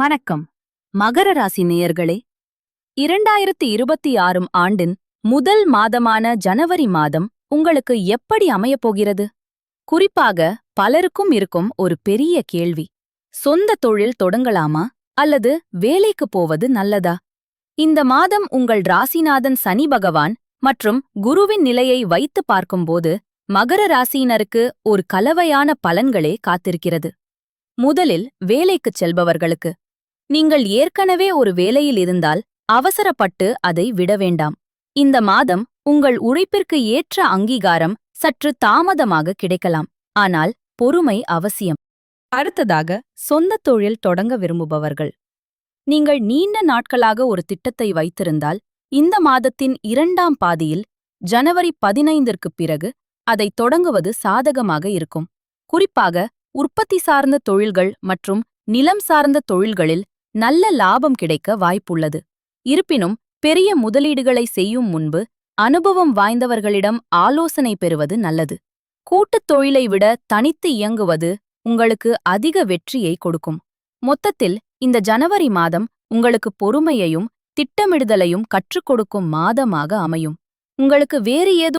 வணக்கம். மகர ராசி நேயர்களே இரண்டாயிரத்தி இருபத்தி ஆறும் ஆண்டின் முதல் மாதமான ஜனவரி மாதம் உங்களுக்கு எப்படி அமையப் போகிறது? குறிப்பாக பலருக்கும் இருக்கும் ஒரு பெரிய கேள்வி. சொந்த தொழில் தொடங்கலாமா? அல்லது வேலைக்கு போவது நல்லதா? இந்த மாதம் உங்கள் ராசிநாதன் சனி பகவான் மற்றும் குருவின் நிலையை வைத்து பார்க்கும்போது மகர ராசியினருக்கு ஒரு கலவையான பலன்களே காத்திருக்கிறது. முதலில் வேலைக்குச் செல்பவர்களுக்கு நீங்கள் ஏற்கனவே ஒரு வேலையில் இருந்தால் அவசரப்பட்டு அதை விட வேண்டாம். இந்த மாதம் உங்கள் உழைப்பிற்கு ஏற்ற அங்கீகாரம் சற்று தாமதமாக கிடைக்கலாம். ஆனால் பொறுமை அவசியம். அடுத்ததாக சொந்த தொழில் தொடங்க விரும்புபவர்கள். நீங்கள் நீண்ட நாட்களாக ஒரு திட்டத்தை வைத்திருந்தால் இந்த மாதத்தின் இரண்டாம் பாதியில் ஜனவரி பதினைந்திற்குப் பிறகு அதை தொடங்குவது சாதகமாக இருக்கும். குறிப்பாக உற்பத்தி சார்ந்த தொழில்கள் மற்றும் நிலம் சார்ந்த தொழில்களில் நல்ல லாபம் கிடைக்க வாய்ப்புள்ளது. இருப்பினும் பெரிய முதலீடுகளை செய்யும் முன்பு அனுபவம் வாய்ந்தவர்களிடம் ஆலோசனை பெறுவது நல்லது. கூட்டுத் தொழிலை விட தனித்து இயங்குவது உங்களுக்கு அதிக வெற்றியை கொடுக்கும். மொத்தத்தில் இந்த ஜனவரி மாதம் உங்களுக்கு பொறுமையையும் திட்டமிடுதலையும் கற்றுக் கொடுக்கும் மாதமாக அமையும். உங்களுக்கு வேறு ஏதும்